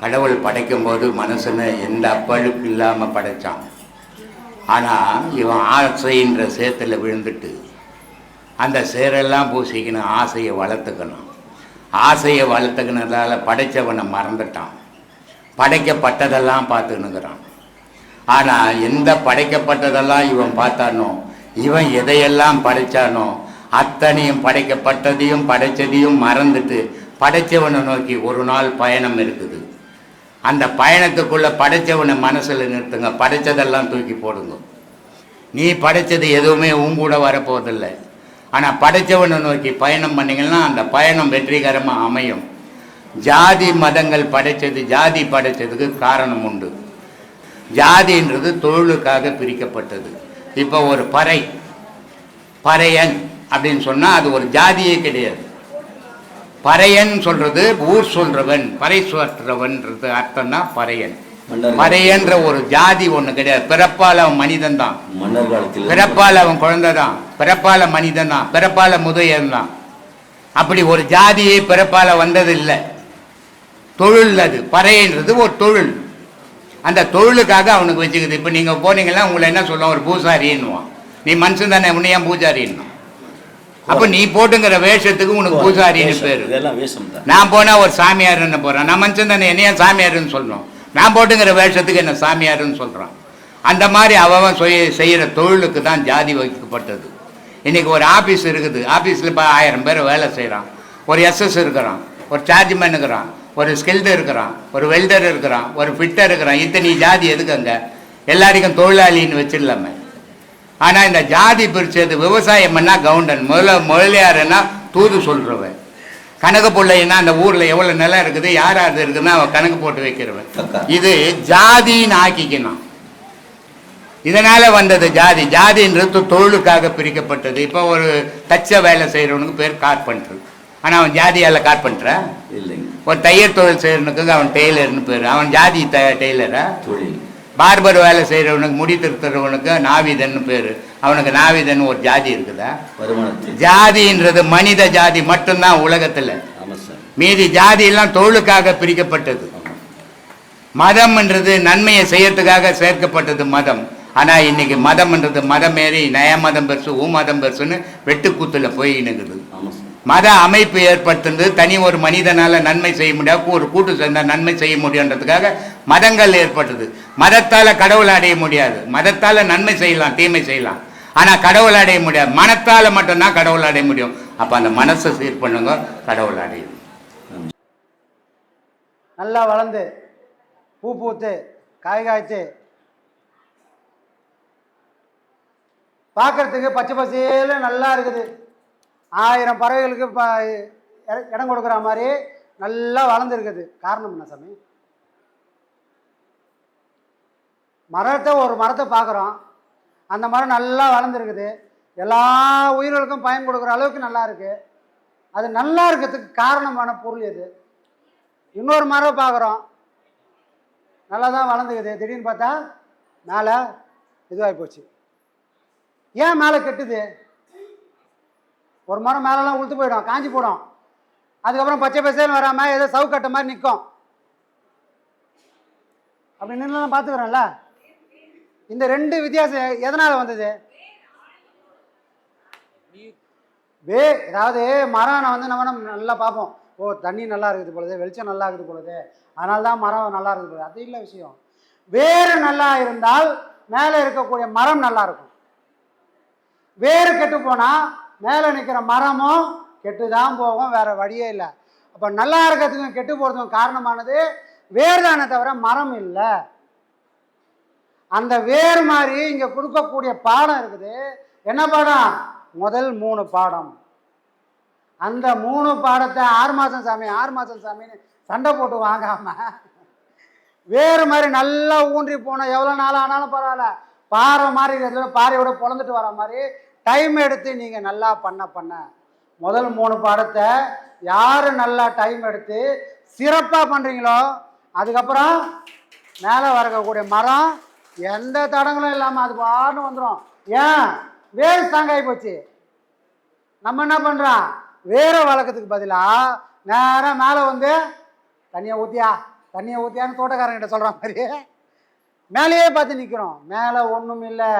கடவுள் படைக்கும் போது மனுஷனை எந்த அப்பழுக்கு இல்லாமல் படைச்சான். ஆனால் இவன் ஆசைன்ற சேத்தில் விழுந்துட்டு அந்த சேரெல்லாம் பூசிக்கணும் ஆசையை வளர்த்துக்கணும். ஆசையை வளர்த்துக்கினதால படைச்சவனை மறந்துட்டான். படைக்கப்பட்டதெல்லாம் பார்த்துன்னுக்குறான். ஆனால் எந்த படைக்கப்பட்டதெல்லாம் இவன் பார்த்தானோ இவன் எதையெல்லாம் படைச்சானோ அத்தனையும் படைக்கப்பட்டதையும் படைச்சதையும் மறந்துட்டு படைச்சவனை நோக்கி ஒரு நாள் பயணம் இருக்குது. அந்த பயணத்துக்குள்ள படைச்சவனை மனசில் நிறுத்துங்க. படைச்சதெல்லாம் தூக்கி போடுங்க. நீ படைச்சது எதுவுமே உன் கூட வரப்போவதில்லை. ஆனால் படைச்சவனை நோக்கி பயணம் பண்ணிங்கன்னா அந்த பயணம் வெற்றிகரமாக அமையும். ஜாதி மதங்கள் படைச்சது ஜாதி படைச்சதுக்கு காரணம் உண்டு. ஜாதின்றது தொழிலுக்காக பிரிக்கப்பட்டது. இப்போ ஒரு பறை பறையன் அப்படின்னு சொன்னால் அது ஒரு ஜாதியே கிடையாது. பறையன் சொல்றது ஊர் சொல்றவன் பறை சுற்றுறவன்றது அர்த்தம் தான் பறையன் பறையன்ற ஒரு ஜாதி ஒண்ணு கிடையாது. பிறப்பால் அவன் மனிதன் தான். பிறப்பால் அவன் குழந்தை தான். பிறப்பால மனிதன் தான். பிறப்பால முதையன் தான். அப்படி ஒரு ஜாதியே பிறப்பால வந்தது இல்லை தொழில் அது. பறையன்றது ஒரு தொழில். அந்த தொழிலுக்காக அவனுக்கு வச்சுக்குது. இப்போ நீங்கள் போனீங்கன்னா உங்களை என்ன சொல்லுவோம் ஒரு பூசாரின்னுவான். நீ மனுஷன் தானே உன்னை ஏன் அப்போ நீ போட்டுங்கிற வேஷத்துக்கு உனக்கு பூசாரின்னு. பேர். நான் போனால் ஒரு சாமியார்னு போகிறேன் நான் மனுஷன் தானே என்னைய சாமியாருன்னு சொல்கிறோம் நான் போட்டுங்கிற வேஷத்துக்கு என்ன சாமியாருன்னு சொல்கிறான் அந்த மாதிரி அவன் செய்ய செய்கிற தொழிலுக்கு தான் ஜாதி வைக்கப்பட்டது இன்றைக்கி ஒரு ஆஃபீஸ் இருக்குது. ஆஃபீஸில் இப்போ ஆயிரம் பேர் வேலை செய்கிறான் ஒரு எஸ்எஸ் இருக்கிறான். ஒரு சார்ஜ்மேன் இருக்கிறான். ஒரு ஸ்கில்டு இருக்கிறான். ஒரு வெல்டர் இருக்கிறான். ஒரு ஃபிட்டர் இருக்கிறான். இத்தனை ஜாதி எதுக்கு அங்கே? எல்லாருக்கும் தொழிலாளின்னு வச்சிடலாமே. ஆனால் இந்த ஜாதி பிரிச்சது விவசாயம் பண்ணா கவுண்டன். முதல்ல முதலியாருன்னா தூது சொல்கிறவன் கணக்கு பிள்ளைன்னா அந்த ஊரில் எவ்வளோ நிலம் இருக்குது யார் யார் இருக்குதுன்னா அவன் கணக்கு போட்டு வைக்கிறவன். இது ஜாதின்னு ஆக்கிக்கணும். இதனால வந்தது ஜாதி. ஜாதின்றது தொழிலுக்காக பிரிக்கப்பட்டது. இப்போ ஒரு தச்ச வேலை செய்கிறவனுக்கு பேர் கார்பெண்டர். ஆனால் அவன் ஜாதியால் கார்பெண்டரா? இல்லைங்க. ஒரு தையல் தொழில் செய்கிறவனுக்கு அவன் டெய்லர்னு பேர். அவன் ஜாதி த டெய்லரா? தொழில். பார்பர் வேலை செய்கிறவனுக்கு முடி திருத்துறவனுக்கு நாவிதன்னு பேர். அவனுக்கு நாவிதன் ஒரு ஜாதி இருக்குதா? ஜாதின்றது மனித ஜாதி மட்டும்தான் உலகத்தில். மீதி ஜாதி எல்லாம் தொழிலுக்காக பிரிக்கப்பட்டது மதம்ன்றது நன்மையை செய்யறதுக்காக சேர்க்கப்பட்டது மதம். ஆனால் இன்னைக்கு மதம்ன்றது மதம் ஏறி நய மதம் பெருசு ஊ மதம் பெருசுன்னு வெட்டுக்கூத்துல போய் நிற்குது மத அமைப்பு ஏற்படுத்துறது தனி ஒரு மனிதனால் நன்மை செய்ய முடியாது ஒரு கூட்டு சேர்ந்தால் நன்மை செய்ய முடியுன்றதுக்காக மதங்கள் ஏற்பட்டது. மதத்தால் கடவுளை அடைய முடியாது. மதத்தால் நன்மை செய்யலாம் தீமை செய்யலாம். ஆனால் கடவுளை அடைய முடியாது. மனத்தால் மட்டும்தான் கடவுளை அடைய முடியும். அப்போ அந்த மனசை சீர் பண்ணுங்க கடவுளை அடையும் நல்லா வளர்ந்து பூ பூத்து காய் காய்ச்சி பார்க்கறதுக்கு பச்சை பசேல நல்லா இருக்குது. ஆயிரம் பறவைகளுக்கு இப்போ இடம் கொடுக்குற மாதிரி நல்லா வளர்ந்துருக்குது. காரணம் என்ன சாமி? மரத்தை ஒரு மரத்தை பார்க்குறோம். அந்த மரம் நல்லா வளர்ந்துருக்குது. எல்லா உயிர்களுக்கும் பயன் கொடுக்குற அளவுக்கு நல்லா இருக்குது அது நல்லா இருக்கிறதுக்கு காரணமான பொருள் எது? இன்னொரு மரம் பார்க்குறோம். நல்லா தான் வளர்ந்துக்குது. திடீர்னு பார்த்தா மேலே இதுவாகி போச்சு. ஏன் மேலே கெட்டுது? ஒரு மரம் மேலெல்லாம் உளுத்து போயிடும் காஞ்சி போடும். அதுக்கப்புறம் பச்சை பசேன்னு வராமல் ஏதோ சவுக்கட்டை மாதிரி நிற்கும் அப்படி நின்று பார்த்துக்கிறோம்ல? இந்த ரெண்டு வித்தியாசம் எதனால் வந்தது? வே அதாவது மரம் வந்து நம்ம நம்ம நல்லா பார்ப்போம். ஓ தண்ணி நல்லா இருக்குது பொழுது வெளிச்சம் நல்லா இருக்குது பொழுது அதனால தான் மரம் நல்லா இருக்குது பொழுது அது இல்லை விஷயம். வேறு நல்லா இருந்தால் மேலே இருக்கக்கூடிய மரம் நல்லா இருக்கும். வேறு கெட்டு போனால் மேலே நிற்கிற மரமும் கெட்டு தான் போகும் வேறு வழியே இல்லை. அப்போ நல்லா இருக்கிறதுக்கும் கெட்டு போகிறதுக்கும் காரணமானது வேர் தானே தவிர மரம் இல்லை. அந்த வேர் மாதிரி இங்கே கொடுக்கக்கூடிய பாடம் இருக்குது. என்ன பாடம்? முதல் மூணு பாடம். அந்த மூணு பாடத்தை ஆறு மாதம் சாமி ஆறு மாதம் சாமின்னு சண்டை போட்டு வாங்காம வேறு மாதிரி நல்லா ஊன்றி போனோம் எவ்வளோ நாள் ஆனாலும் பரவாயில்ல. பாறை மாதிரி இருக்கிறதுல பாறையோட பொழந்துட்டு வர மாதிரி டைம் எடுத்து நீங்கள் நல்லா பண்ண பண்ண. முதல் மூணு பாடத்தை யார் நல்லா டைம் எடுத்து சிறப்பாக பண்ணுறீங்களோ அதுக்கப்புறம் மேலே வரக்கூடிய மரம் எந்த தடங்களும் இல்லாமல் அது பாருன்னு வந்துடும் ஏன்? வேஸ்ட் தாங்காயி போச்சு. நம்ம என்ன பண்ணுறோம் வேற வழக்கத்துக்கு பதிலாக நேராக மேலே வந்து தண்ணியை ஊற்றியா தண்ணியை ஊற்றியான்னு தோட்டக்காரங்கிட்ட சொல்கிற மாதிரி மேலேயே பார்த்து நிற்கிறோம் மேலே ஒன்றும் இல்லை.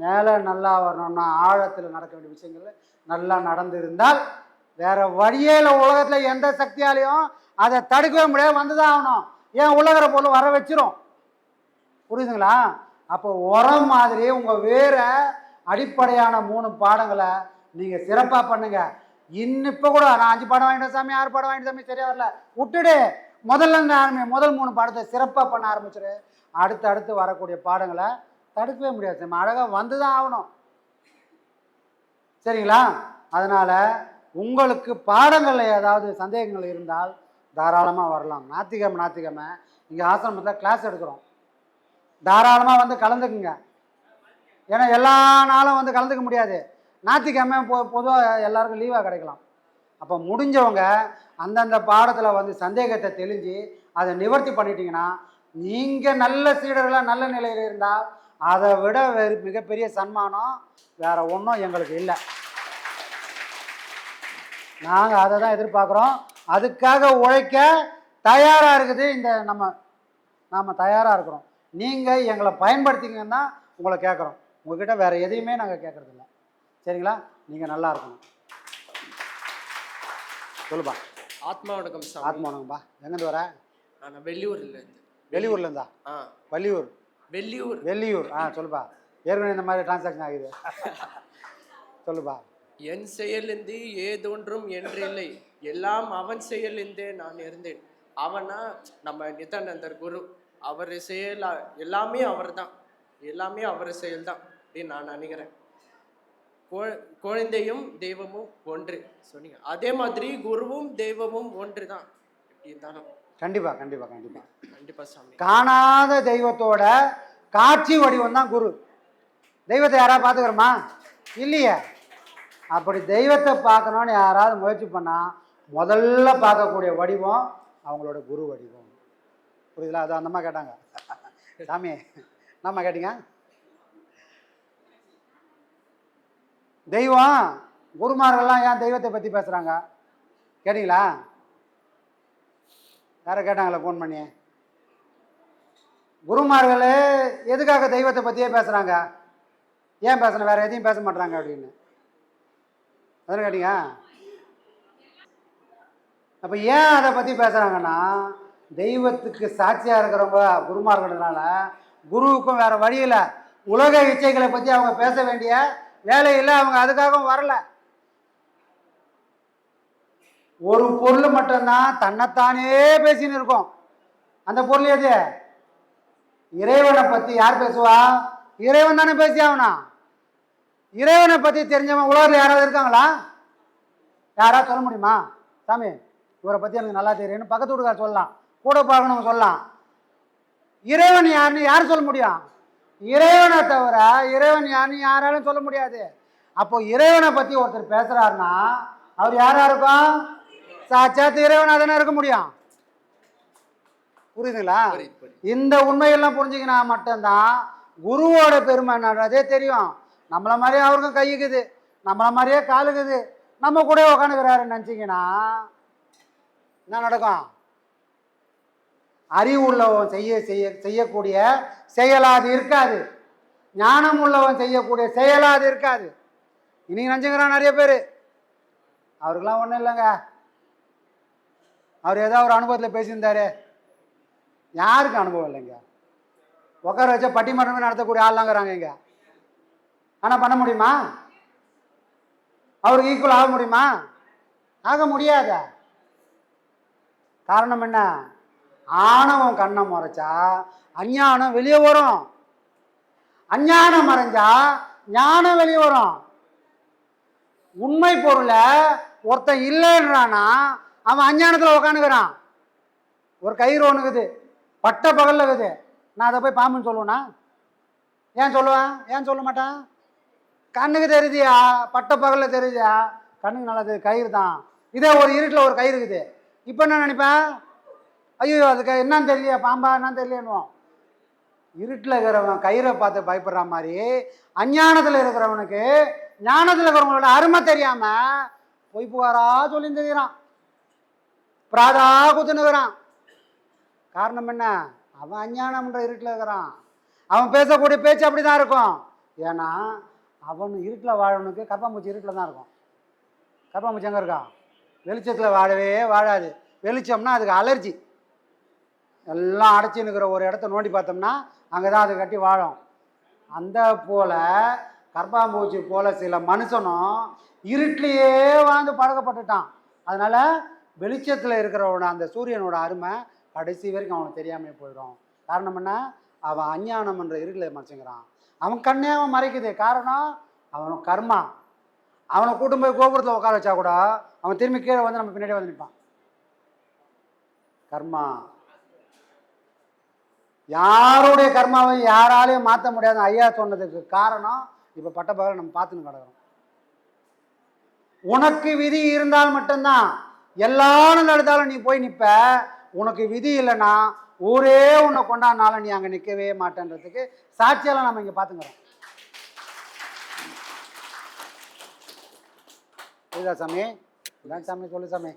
மேலே நல்லா வரணும்னா ஆழத்தில் நடக்க வேண்டிய விஷயங்கள் நல்லா நடந்து இருந்தால் வேற வழியே இல்லை. உலகத்தில் எந்த சக்தியாலையும் அதை தடுக்கவே முடியாது. வந்து தான் ஆகணும். ஏன் உலகிற பொருள் வர வச்சிரும்? புரியுதுங்களா? அப்போ உரம் மாதிரி உங்கள் வேற அடிப்படையான மூணு பாடங்களை நீங்கள் சிறப்பாக பண்ணுங்க. இன்னும் இப்போ கூட நான் அஞ்சு பாடம் வாங்கிட்டேன் சாமி ஆறு பாடம் வாங்கிட்டு சாமி சரியா வரல. விட்டுடு. முதல்ல ஆரம்பி முதல் மூணு பாடத்தை சிறப்பாக பண்ண ஆரம்பிச்சிரு. அடுத்து அடுத்து வரக்கூடிய பாடங்களை தடுக்கவே முடியாது. நம்ம அழகாக வந்து தான் ஆகணும். சரிங்களா? அதனால் உங்களுக்கு பாடங்களில் ஏதாவது சந்தேகங்கள் இருந்தால் தாராளமாக வரலாம். ஞாத்திக்கிழமை ஞாத்திக்கிழமை இங்கே ஆசிரமத்தில் கிளாஸ் எடுக்கிறோம். தாராளமாக வந்து கலந்துக்குங்க. ஏன்னா எல்லா நாளும் வந்து கலந்துக்க முடியாது. ஞாயிற்றுக்கிழமை பொ பொதுவாக எல்லாருக்கும் லீவாக கிடைக்கலாம். அப்போ முடிஞ்சவங்க அந்தந்த பாடத்தில் வந்து சந்தேகத்தை தெளிஞ்சு அதை நிவர்த்தி பண்ணிட்டீங்கன்னா நீங்கள் நல்ல சீடர்களாக நல்ல நிலையில் இருந்தால் அதை விட வேறு மிகப்பெரிய சன்மானம் வேற ஒன்றும் எங்களுக்கு இல்லை. நாங்கள் அதை தான் எதிர்பார்க்குறோம். அதுக்காக உழைக்க தயாராக இருக்குது இந்த நம்ம நாம் தயாராக இருக்கிறோம். நீங்கள் எங்களை பயன்படுத்திங்கன்னா உங்களை கேட்குறோம். உங்ககிட்ட வேறு எதையுமே நாங்கள் கேட்குறதில்ல சரிங்களா? நீங்கள் நல்லா இருக்கணும். சொல்லுப்பா. ஆத்மா வணக்கம் ஆத்மா வணக்கம்பா எங்கேருந்து வர? நான் வெள்ளியூர்ல இருந்து. வெளியூர்ல இருந்தா? ஆ. வள்ளியூர். வெள்ளியூர். வெள்ளியூர். ஆ சொல்லுப்பா. ஏற்கனவே இந்த மாதிரி டிரான்சாக்ஷன் ஆகுது. சொல்லுப்பா. என் செயலிருந்து ஏதொன்றும் என்றில்லை. எல்லாம் அவன் செயலிருந்தே நான் இருந்தேன். அவனா நம்ம நித்யானந்தர் குரு. அவர் செயல் எல்லாமே அவர்தான். எல்லாமே அவர் செயல்தான் அப்படின்னு நான் நினைக்கிறேன். குழ- குழந்தையும் தெய்வமும் ஒன்று. சொன்னீங்க. அதே மாதிரி குருவும் தெய்வமும் ஒன்று தான் எப்படி இருந்தாலும். கண்டிப்பாக கண்டிப்பாக கண்டிப்பாக சாமி. காணாத தெய்வத்தோட காட்சி வடிவம் தான் குரு. தெய்வத்தை யாராவது பார்த்துக்கிறோமா? இல்லையே. அப்படி தெய்வத்தை பார்க்கணும்னு யாராவது முயற்சி பண்ணால் முதல்ல பார்க்கக்கூடிய வடிவம் அவங்களோட குரு வடிவம். புரியுதுல? அது அந்தம்மா கேட்டாங்க. சாமி என்னம்மா கேட்டீங்க? தெய்வம் குருமார்கள்லாம் ஏன் தெய்வத்தை பற்றி பேசுகிறாங்க கேட்டிங்களா? யாரை கேட்டாங்களா ஃபோன் பண்ணி? குருமார்கள் எதுக்காக தெய்வத்தை பற்றியே பேசுகிறாங்க ஏன் பேசணும் வேறு எதையும் பேச மாட்டாங்க அப்படின்னு. அதான கேட்டீங்க? அப்போ ஏன் அதை பற்றி பேசுகிறாங்கன்னா தெய்வத்துக்கு சாட்சியாக இருக்கிறவங்க குருமார்கள்னால குருவுக்கும் வேறு வழி இல்லை. உலக இச்சைகளை பற்றி அவங்க பேச வேண்டிய வேலையில் அவங்க அதுக்காகவும் வரல. ஒரு பொருள் மட்டும்தான் தன்னைத்தானே பேசின்னு இருக்கும். அந்த பொருள் எது? இறைவனை பற்றி யார் பேசுவா? இறைவன் தானே பேசி ஆகணும் இறைவனை பற்றி தெரிஞ்சவன் உலகத்தில் யாராவது இருக்காங்களா? யாராவது சொல்ல முடியுமா? சாமி இவரை பற்றி எனக்கு நல்லா தெரியும்னு பக்கத்து வீட்டுக்கார சொல்லலாம். கூட பார்க்கணும் சொல்லலாம். இறைவன் யாருன்னு யார் சொல்ல முடியும்? இறைவனை தவிர இறைவன் யாருன்னு யாராலும் சொல்ல முடியாது. அப்போ இறைவனை பற்றி ஒருத்தர் பேசுகிறாருன்னா அவர் யாரா இருக்கும் சாட்சாத் இறைவனாக தானே இருக்க முடியும்? புரியுதுங்களா? புரியுது, புரியுது. இந்த உண்மையெல்லாம் புரிஞ்சுக்கினா மட்டும்தான் குருவோட பெருமை என்னன்றதே தெரியும். நம்மள மாதிரியே அவருக்கும் கையுக்குது நம்மள மாதிரியே காலுக்குது நம்ம கூட உக்காந்துக்கிறாருன்னு நினச்சிங்கன்னா என்ன நடக்கும்? அறிவு உள்ளவன் செய்ய செய்ய செய்யக்கூடிய செயலாது இருக்காது. ஞானம் உள்ளவன் செய்யக்கூடிய செயலாது இருக்காது. இன்னைக்கு நினச்சிக்கிறான் நிறைய பேர். அவருக்கெல்லாம் ஒன்றும் இல்லைங்க. அவர் ஏதோ ஒரு அனுபவத்தில் பேசியிருந்தாரு. யாருக்கு அனுபவம் இல்லைங்க? உட்கார வச்சா பட்டிமன்றமே நடத்தக்கூடிய ஆள்லாங்கிறாங்க இங்கே. ஆனால் பண்ண முடியுமா? அவருக்கு ஈக்குவல் ஆக முடியுமா? ஆக முடியாத? காரணம் என்ன? ஆணவம் கண்ணை மறைச்சா அஞ்ஞானம் வெளியே வரும். அஞ்ஞானம் மறைஞ்சா ஞானம் வெளியே வரும். உண்மை பொருளை ஒருத்தன் இல்லைன்றானா அவன் அஞ்ஞானத்தில் உக்காந்துக்கிறான். ஒரு கயிறு ஒன்றுக்குது பட்ட பகலில் இருக்குது. நான் அதை போய் பாம்புன்னு சொல்லுவேனா? ஏன் சொல்லுவேன்? ஏன் சொல்ல மாட்டேன்? கண்ணுக்கு தெரியுதியா? பட்ட பகலில் தெரியுதியா கண்ணுக்கு நல்லா தெரியுது. கயிறு தான். இதே ஒரு இருட்டில் ஒரு கயிறு இருக்குது. இப்போ என்ன நினைப்பேன் ஐயோ அதுக்கு என்னன்னு தெரியலையா பாம்பா என்னன்னு தெரியலன்னுவோம் இருட்டில் இருக்கிறவன் கயிறை பார்த்து பயப்படுற மாதிரி அஞ்ஞானத்தில் இருக்கிறவனுக்கு ஞானத்தில் இருக்கிறவங்களோட அருமை தெரியாமல் பொய் புகாரா சொல்லி தெரியுறான். பிராதா குத்துனுக்குறான் காரணம் என்ன? அவன் அஞ்ஞானம்ன்ற இருட்டில் இருக்கிறான். அவன் பேசக்கூடிய பேச்சு அப்படி தான் இருக்கும். ஏன்னா அவன் இருட்டில் வாழவனுக்கு கர்ப்பாம்பூச்சி இருட்டில் தான் இருக்கும். கர்ப்பாம்பூச்சி எங்கே இருக்கான் வெளிச்சத்தில் வாழவே வாழாது. வெளிச்சம்னா அதுக்கு அலர்ஜி எல்லாம் அடைச்சி நிற்கிற ஒரு இடத்த நோண்டி பார்த்தோம்னா அங்கே தான் அது கட்டி வாழும். அந்த போல் கர்ப்பாம்பூச்சி போல் சில மனுஷனும் இருட்டிலேயே வாழ்ந்து பழக்கப்பட்டுட்டான். அதனால் வெளிச்சத்தில் இருக்கிறவன அந்த சூரியனோட அருமை கடைசி வரைக்கும் அவனுக்கு தெரியாமே போயிடும். காரணம் என்ன? அவன் அஞ்ஞானம் என்ற இருட்டில் மறைச்சுங்கிறான் அவன் கண்ணே அவன் மறைக்குது. காரணம் அவன் கர்மா. அவனை கூட்டும் போய் கோபுரத்தில் உட்கார வச்சா கூட அவன் திரும்பி கீழே வந்து நம்ம பின்னாடி வந்து நிற்பான். கர்மா. யாருடைய கர்மாவை யாராலையும் மாற்ற முடியாத ஐயா சொன்னதுக்கு காரணம் இப்போ பட்டப்பகல் நம்ம பார்த்துன்னு கிடக்கிறோம். உனக்கு விதி இருந்தால் மட்டும்தான். எல்லாரும் நடந்தாலும் நீ போய் நிற்ப உனக்கு விதி இல்லைன்னா ஊரே உன்னை கொண்டாடினாலும் நீ அங்கே நிற்கவே மாட்டேன்றதுக்கு சாட்சியெல்லாம் நம்ம இங்கே பார்த்துக்கிறோம் புரியுதா சாமி? இதான் சாமி சொல்லு சாமி.